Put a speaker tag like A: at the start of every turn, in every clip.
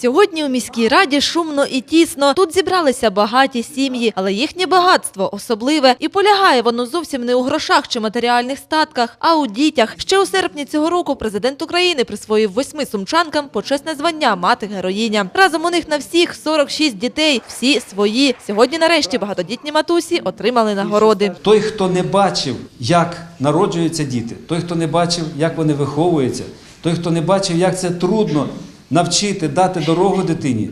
A: Сьогодні у міській раді шумно і тісно. Тут зібралися багаті сім'ї, але їхнє багатство особливе і полягає воно зовсім не у грошах чи матеріальних статках, а у дітях. Ще у серпні цього року президент України присвоїв восьми сумчанкам почесне звання мати героїня. Разом у них на всіх 46 дітей, всі свої. Сьогодні, нарешті, багатодітні матусі отримали нагороди.
B: Той, хто не бачив, як народжуються діти, той, хто не бачив, як вони виховуються, той, хто не бачив, як це трудно навчити, дати дорогу дитині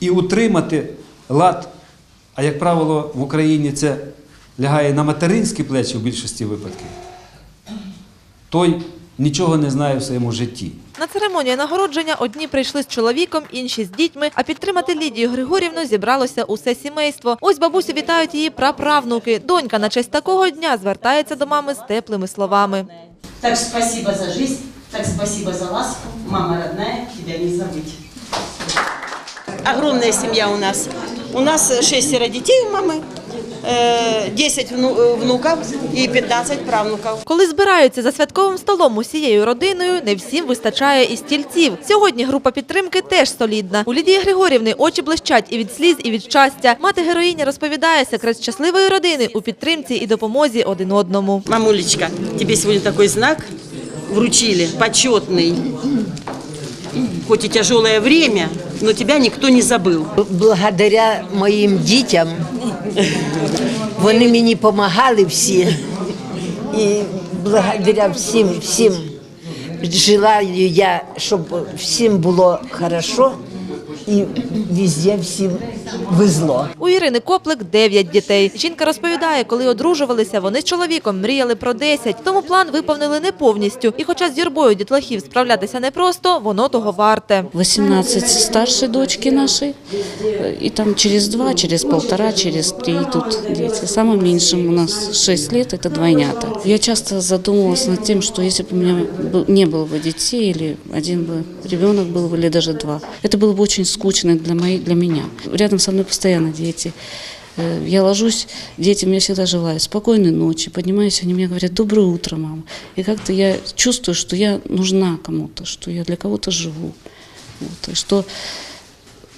B: і утримати лад. А як правило, в Україні це лягає на материнські плечі в більшості випадків, той нічого не знає в своєму житті.
A: На церемонію нагородження одні прийшли з чоловіком, інші з дітьми, а підтримати Лідію Григорівну зібралося усе сімейство. Ось бабусю вітають її праправнуки. Донька на честь такого дня звертається до мами з теплими словами.
C: Так спасибо за жизнь, так спасибо за ласку. Мама родная, тебя не забыть. Огромная семья у нас. У нас шестеро детей у мамы, э, 10 вну- э, внуков и 15 правнуков.
A: Коли збираються за святковим столом усією родиною, не всім вистачає і стільців. Сьогодні група підтримки теж солідна. У Лідії Григорівни очі блищать і від сліз, і від щастя. Мати героїня розповідає секрет щасливої родини у підтримці і допомозі один одному.
C: Мамулечка, тебе сегодня такой знак вручили, почетный. Хоть и тяжелое время, но тебя никто не забыл.
D: Благодаря моїм дітям вони мені допомагали всі. І благодаря всім, всім желаю я, щоб всім було хорошо і везде всім везло.
A: У Ірини Коплик 9 дітей. Жінка розповідає, коли одружувалися, вони з чоловіком мріяли про 10, тому план виповнили не повністю. І хоча з юрбою дітлахів справлятися непросто, воно того варте.
E: 18 старшей дочки нашей, э, и там через два, через полтора, через три идут дети. Самым меньшим у нас 6 лет, это двойнята. Я часто задумывалась над тем, что если бы у меня был- не было бы детей, или один бы ребенок был бы, или даже два, это было бы очень скучно для, моей, для меня. Рядом со мной постоянно дети. Э, Я ложусь, детям я всегда желаю спокойной ночи, поднимаюсь, они мне говорят «доброе утро, мама». И как-то я чувствую, что я нужна кому-то, что я для кого-то живу. Вот, и что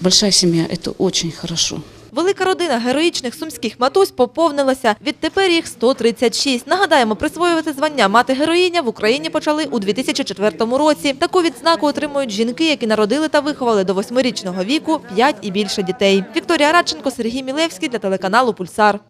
E: большая семья – это очень хорошо.
A: Велика родина героїчних сумських матусь поповнилася. Відтепер їх 136. Нагадаємо, присвоювати звання мати героїня в Україні почали у 2004 році. Таку відзнаку отримують жінки, які народили та виховали до восьмирічного віку 5 і більше дітей. Вікторія Радченко, Сергій Мілевський для телеканалу Пульсар.